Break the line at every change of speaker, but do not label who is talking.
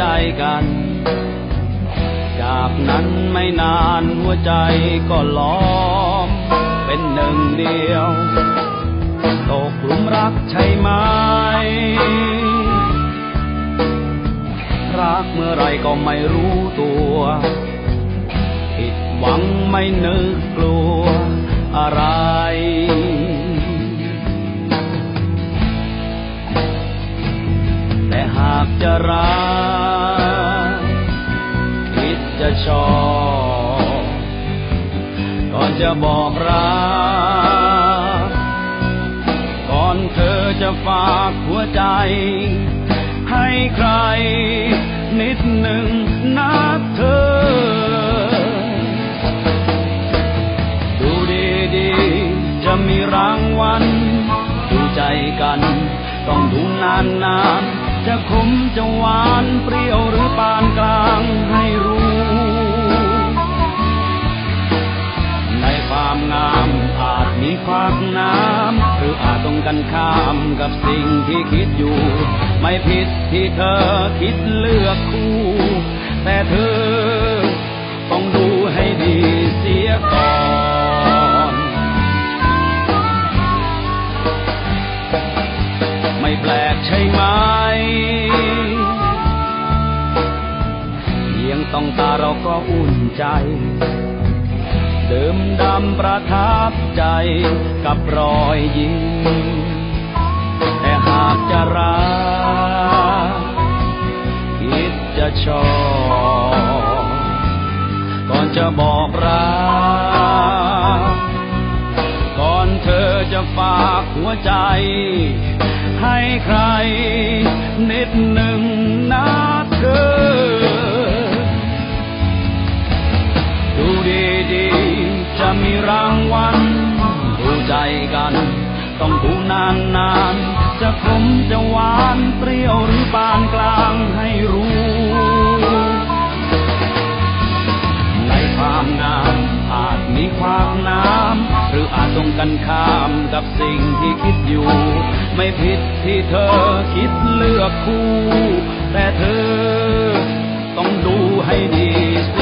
จากนั้นไม่นานหัวใจก็ล้อม เป็นหนึ่งเดียว ตกหลุมรักใช่ไหม รักเมื่อไรก็ไม่รู้ตัว ผิดหวังไม่นึกกลัวอะไรแต่หากจะรัก ชอ ก่อนจะบอกรัก ก่อนเธอจะฝากหัวใจ ให้ใคร นิดหนึ่งนะเธอ ดูดีๆ จะมีรางวัลดูใจกัน ต้องดูนานๆจะขมจะหวานเปรี้ยวหรือปานกลางให้รู้ รงกันข้ามกับสิ่งที่คิดอยู่ ไม่ผิดที่เธอคิดเลือกคู่ แต่เธอต้องดูให้ดีเสียก่อนไม่แปลกใช่ไหมเพียงต้องตาเราก็อุ่นใจ ดิมดำประทับใจกับรอยยิ้มแต่หากจะรักคิดจะชอบก่อนจะบอกรักก่อนเธอจะฝากหัวใจ ให้ใครนิดหนึ่ง ต้องดูนานนานจะขมจะหวานเปรี้ยวหรือปานกลางให้รู้ ในความงามอาจมีความน้ำหรืออาจตรงกันข้ามกับสิ่งที่คิดอยู่ ไม่ผิดที่เธอคิดเลือกคู่ แต่เธอต้องดูให้ดีสีย